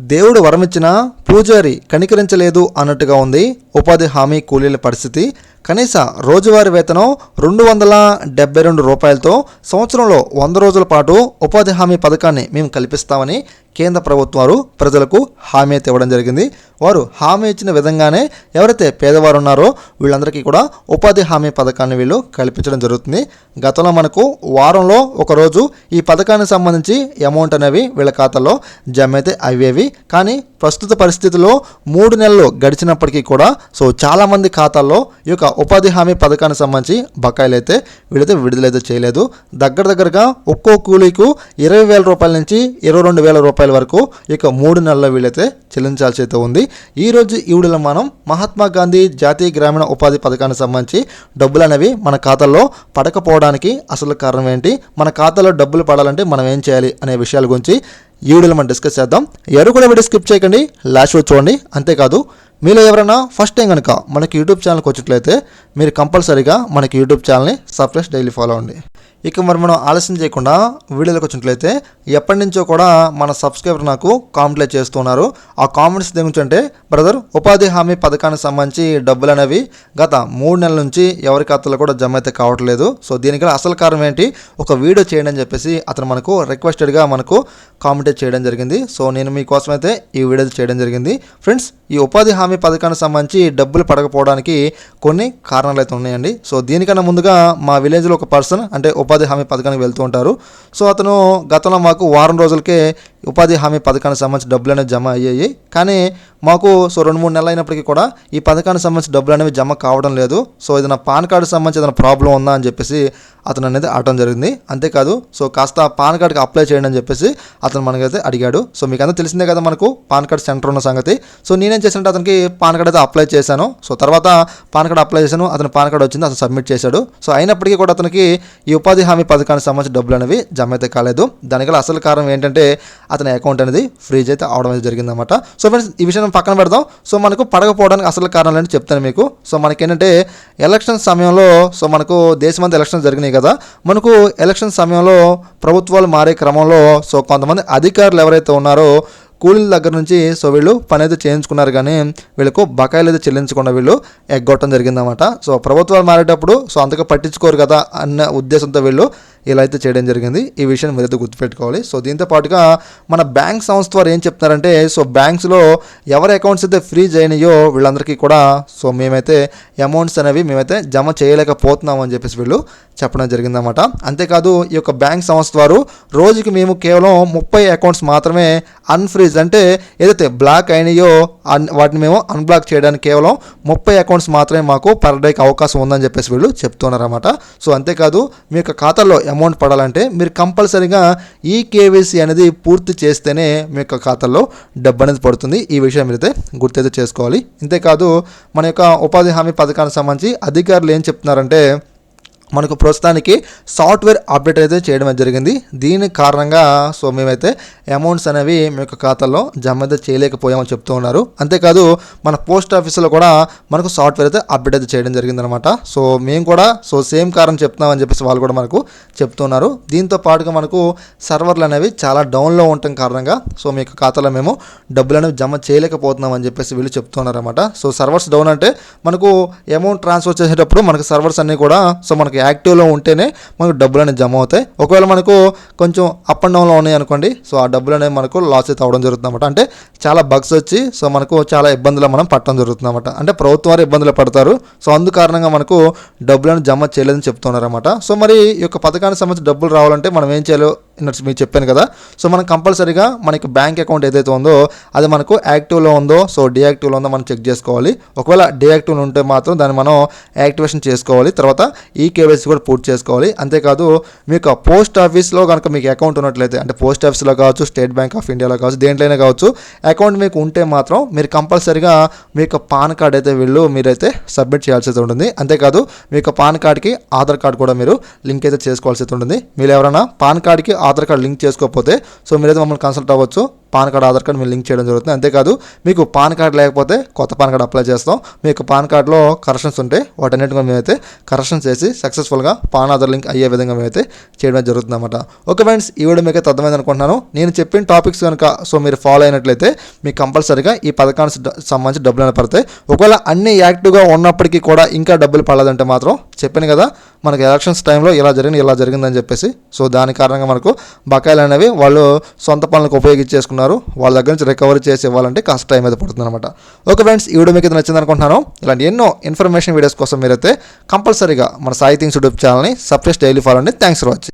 దేవుడు వరమిచ్చినా పూజారి కనికరించలేదు అన్నట్టుగా ఉంది. ఉపాధి హామీ కూలీల పరిస్థితి. కనీస రోజువారీ వేతనం రెండు వందల డెబ్బై రెండు రూపాయలతో సంవత్సరంలో వంద రోజుల పాటు ఉపాధి హామీ పథకాన్ని మేము కల్పిస్తామని కేంద్ర ప్రభుత్వం వారు ప్రజలకు హామీ అయితే ఇవ్వడం జరిగింది. వారు హామీ ఇచ్చిన విధంగానే ఎవరైతే పేదవారు ఉన్నారో వీళ్ళందరికీ కూడా ఉపాధి హామీ పథకాన్ని వీళ్ళు కల్పించడం జరుగుతుంది. గతంలో మనకు వారంలో ఒకరోజు ఈ పథకానికి సంబంధించి అమౌంట్ అనేవి వీళ్ళ ఖాతాలో జమ అయితే అయ్యేవి. కానీ ప్రస్తుత పరిస్థితుల్లో మూడు నెలలు గడిచినప్పటికీ కూడా సో చాలామంది ఖాతాల్లో ఈ యొక్క ఉపాధి హామీ పథకానికి సంబంధించి బకాయిలు అయితే వీళ్ళైతే విడుదలైతే చేయలేదు. దగ్గర దగ్గరగా ఒక్కో కూలీకు ఇరవై వేల రూపాయల నుంచి ఇరవై రెండు వేల రూపాయల వరకు ఈ యొక్క మూడు నెలల వీళ్ళైతే చెల్లించాల్సి అయితే ఉంది. ఈ రోజు ఈ వీడియోలో మనం మహాత్మా గాంధీ జాతీయ గ్రామీణ ఉపాధి పథకానికి సంబంధించి డబ్బులు అనేవి మన ఖాతాలో పడకపోవడానికి అసలు కారణం ఏంటి? మన ఖాతాలో డబ్బులు పడాలంటే మనం ఏం చేయాలి అనే విషయాల గురించి ఈ వీడియోలో మనం డిస్కస్ చేద్దాం. ఎవరు కూడా వీడియో స్కిప్ చేయకండి లాస్ట్ చూడండి. అంతేకాదు మీలో ఎవరైనా ఫస్ట్ టైం కనుక మనకి యూట్యూబ్ ఛానల్కి వచ్చినట్లయితే మీరు కంపల్సరీగా మనకి యూట్యూబ్ ఛానల్ని సబ్స్క్రైబ్ డైలీ ఫాలో అవ్వండి. ఇక మరి మనం ఆలస్యం చేయకుండా వీడియోలోకి వచ్చినట్లయితే ఎప్పటి నుంచో కూడా మన సబ్స్క్రైబర్ నాకు కామెంట్లే చేస్తున్నారు ఆ కామెంట్స్ దేని బ్రదర్ ఉపాధి హామీ పథకానికి సంబంధించి డబ్బులు అనేవి గత మూడు నెలల నుంచి ఎవరి ఖాతాలో కూడా జమ అయితే కావట్లేదు. సో దీనికి అసలు కారణం ఏంటి? ఒక వీడియో చేయండి అని చెప్పేసి అతను మనకు రిక్వెస్టెడ్గా మనకు కామెంట్ చేయడం జరిగింది. సో నేను మీకోసం అయితే ఈ వీడియో చేయడం జరిగింది. ఫ్రెండ్స్ ఈ ఉపాధి హామీ పథకానికి సంబంధించి డబ్బులు పడకపోవడానికి కొన్ని కారణాలు అయితే ఉన్నాయండి. సో దీనికన్నా ముందుగా మా విలేజ్లో ఒక పర్సన్ అంటే ఉపాధి హామీ పథకానికి వెళ్తూ ఉంటారు. సో అతను గతంలో మాకు వారం రోజులకే ఉపాధి హామీ పథకానికి సంబంధించి డబ్బులు అనేవి జమ అయ్యాయి. కానీ మాకు సో రెండు మూడు నెలలు అయినప్పటికీ కూడా ఈ పథకానికి సంబంధించి డబ్బులు అనేవి జమ కావడం లేదు. సో ఏదైనా పాన్ కార్డు సంబంధించి ఏదైనా ప్రాబ్లం ఉందా అని చెప్పేసి అతను అనేది అడగడం జరిగింది. అంతేకాదు సో కాస్త పాన్ కార్డుకి అప్లై చేయండి అని చెప్పేసి అతను మనకైతే అడిగాడు. సో మీకు అంతా తెలిసిందే కదా మనకు పాన్ కార్డ్ సెంటర్ ఉన్న సంగతి. సో నేనేం చేశానంటే అతనికి పాన్ కార్డ్ అయితే అప్లై చేశాను. సో తర్వాత పాన్ కార్డ్ అప్లై చేశాను. అతను పాన్ కార్డ్ వచ్చింది అతను సబ్మిట్ చేశాడు. సో అయినప్పటికీ కూడా అతనికి ఈ ఉపాధి హామీ పథకానికి సంబంధించిన డబ్బులు అనేవి జమ అయితే కాలేదు. దానికి అసలు కారణం ఏంటంటే అతని అకౌంట్ అనేది ఫ్రీజ్ అయితే అవడం అనేది జరిగిందన్నమాట. సో ఫ్రెండ్స్ ఈ విషయం పక్కన పెడదాం. సో మనకు పడకపోవడానికి అసలు కారణాలు ఏంటి చెప్తాను మీకు. సో మనకేంటంటే ఎలక్షన్ సమయంలో సో మనకు దేశమంతా ఎలక్షన్ జరిగినాయి కదా. మనకు ఎలక్షన్ సమయంలో ప్రభుత్వాలు మారే క్రమంలో సో కొంతమంది అధికారులు ఎవరైతే ఉన్నారో కూలీల దగ్గర నుంచి సో వీళ్ళు పని అయితే చేయించుకున్నారు కానీ వీళ్ళకు బకాయిలు అయితే చెల్లించకుండా వీళ్ళు ఎగ్గొట్టడం జరిగిందన్నమాట. సో ప్రభుత్వాలు మారేటప్పుడు సో అంతగా పట్టించుకోరు కదా అన్న ఉద్దేశంతో వీళ్ళు ఇలా అయితే చేయడం జరిగింది. ఈ విషయం మీరైతే గుర్తుపెట్టుకోవాలి. సో దీంతో పాటుగా మన బ్యాంక్ సంస్థ వారు ఏం చెప్తున్నారంటే సో బ్యాంక్స్లో ఎవరి అకౌంట్స్ అయితే ఫ్రీజ్ అయినాయో వీళ్ళందరికీ కూడా సో మేమైతే అమౌంట్స్ అనేవి మేమైతే జమ చేయలేకపోతున్నాం అని చెప్పేసి వీళ్ళు చెప్పడం జరిగిందన్నమాట. అంతేకాదు ఈ యొక్క బ్యాంక్ సంస్థ వారు రోజుకి మేము కేవలం ముప్పై అకౌంట్స్ మాత్రమే అన్ఫ్రీజ్ అంటే ఏదైతే బ్లాక్ అయినాయో అన్ వాటిని మేము అన్బ్లాక్ చేయడానికి కేవలం ముప్పై అకౌంట్స్ మాత్రమే మాకు పర్ డేకి అవకాశం ఉందని చెప్పేసి వీళ్ళు చెప్తున్నారన్నమాట. సో అంతేకాదు మీ యొక్క ఖాతాలో అమౌంట్ పడాలంటే మీరు కంపల్సరీగా ఈ కేవైసీ అనేది పూర్తి చేస్తేనే మీ యొక్క ఖాతాలో డబ్బు అనేది పడుతుంది. ఈ విషయం మీరైతే గుర్తైతే చేసుకోవాలి. ఇంతేకాదు మన యొక్క ఉపాధి హామీ పథకానికి సంబంధించి అధికారులు ఏం చెప్తున్నారంటే మనకు ప్రస్తుతానికి సాఫ్ట్వేర్ అప్డేట్ అయితే చేయడం జరిగింది. దీని కారణంగా సో మేమైతే అమౌంట్స్ అనేవి మీ యొక్క ఖాతాలో జమ అయితే చేయలేకపోయామని చెప్తూ ఉన్నారు. అంతేకాదు మన పోస్ట్ ఆఫీస్లో కూడా మనకు సాఫ్ట్వేర్ అయితే అప్డేట్ అయితే చేయడం జరిగిందనమాట సో మేము కూడా సో సేమ్ కారణం చెప్తున్నామని చెప్పేసి వాళ్ళు కూడా మనకు చెప్తున్నారు దీంతో పాటుగా మనకు సర్వర్లు అనేవి చాలా డౌన్లో ఉండటం కారణంగా సో మీ యొక్క ఖాతాలో మేము డబ్బులు అనేవి జమ చేయలేకపోతున్నాం అని చెప్పేసి వీళ్ళు చెప్తున్నారు అనమాట సో సర్వర్స్ డౌన్ అంటే మనకు అమౌంట్ ట్రాన్స్ఫర్ చేసేటప్పుడు మనకు సర్వర్స్ అన్నీ కూడా సో మనకి యాక్టివ్లో ఉంటేనే మనకు డబ్బులు అనేవి జమ అవుతాయి. ఒకవేళ మనకు కొంచెం అప్ అండ్ డౌన్లో ఉన్నాయి అనుకోండి సో ఆ డబ్బులు అనేవి మనకు లాస్ అయితే అవడం జరుగుతుంది అనమాట అంటే చాలా బగ్స్ వచ్చి సో మనకు చాలా ఇబ్బందులు మనం పట్టడం జరుగుతుంది అనమాట అంటే ప్రభుత్వం వారు ఇబ్బందులు పడతారు సో అందు కారణంగా మనకు డబ్బులను జమ చేయలేదని చెప్తున్నారు అనమాట సో మరి ఈ యొక్క పథకానికి సంబంధించి డబ్బులు రావాలంటే మనం ఏం చేయాలో మీకు చెప్పాను కదా. సో మనం కంపల్సరీగా మనకి బ్యాంక్ అకౌంట్ ఏదైతే ఉందో అది మనకు యాక్టివ్లో ఉందో సో డియాక్టివ్లో ఉందో మనం చెక్ చేసుకోవాలి. ఒకవేళ డియాక్టివ్లో ఉంటే మాత్రం దాన్ని మనం యాక్టివేషన్ చేసుకోవాలి. తర్వాత ఈ కేవైసీ కూడా పూర్తి చేసుకోవాలి. అంతేకాదు మీకు పోస్ట్ ఆఫీస్లో కనుక మీకు అకౌంట్ ఉన్నట్లయితే అంటే పోస్ట్ ఆఫీస్లో కావచ్చు స్టేట్ బ్యాంక్ ఆఫ్ ఇండియాలో కావచ్చు దేంట్లోనే కావచ్చు అకౌంట్ మీకు ఉంటే మాత్రం మీరు కంపల్సరీగా మీకు పాన్ కార్డ్ అయితే వీళ్ళు మీరైతే సబ్మిట్ చేయాల్సి అయితే ఉంటుంది. అంతేకాదు మీకు పాన్ కార్డ్కి ఆధార్ కార్డ్ కూడా మీరు లింక్ అయితే చేసుకోవాల్సి అయితే ఉంటుంది. మీరు ఎవరైనా పాన్ కార్డ్కి ఆధార్ కార్డ్ లింక్ చేసుకోకపోతే సో మీరైతే మమ్మల్ని కన్సల్ట్ అవ్వచ్చు. పాన్ కార్డ్ ఆధార్ కార్డ్ మేము లింక్ చేయడం జరుగుతుంది. అంతేకాదు మీకు పాన్ కార్డ్ లేకపోతే కొత్త పాన్ కార్డ్ అప్లై చేస్తాం. మీకు పాన్ కార్డ్లో కరెక్షన్స్ ఉంటే వాటన్నిటి మేమైతే కరెక్షన్ చేసి సక్సెస్ఫుల్గా పాన్ ఆధార్ లింక్ అయ్యే విధంగా మేమైతే చేయడం జరుగుతుంది అనమాట ఓకే ఫ్రెండ్స్ ఈ వీడియో మీకు అయితే అర్థమైంది అనుకుంటున్నాను. నేను చెప్పిన టాపిక్స్ కనుక సో మీరు ఫాలో అయినట్లయితే మీకు కంపల్సరీగా ఈ పథకానికి సంబంధించి డబ్బులు అనేది పడతాయి. ఒకవేళ అన్ని యాక్టివ్గా ఉన్నప్పటికీ కూడా ఇంకా డబ్బులు పడలేదంటే మాత్రం చెప్పాను కదా మనకి ఎలక్షన్స్ టైంలో ఇలా జరిగింది ఇలా జరిగిందని చెప్పేసి. సో దాని కారణంగా మనకు బకాయిలు అనేవి వాళ్ళు సొంత పనులకు ఉపయోగించేసుకున్నారు వాళ్ళ దగ్గర నుంచి రికవరీ చేసి ఇవ్వాలంటే కాస్త టైం అయితే పడుతుంది అనమాట ఓకే ఫ్రెండ్స్ ఈ వీడియో మీకు నచ్చింది అనుకుంటున్నాను. ఇలాంటి ఎన్నో ఇన్ఫర్మేషన్ వీడియోస్ కోసం మీరైతే కంపల్సరీగా మన సాయి థింగ్స్ యూట్యూబ్ ఛానల్ని సబ్స్క్రైబ్ డైలీ ఫాలో అండి థ్యాంక్స్ ఫర్ వాచింగ్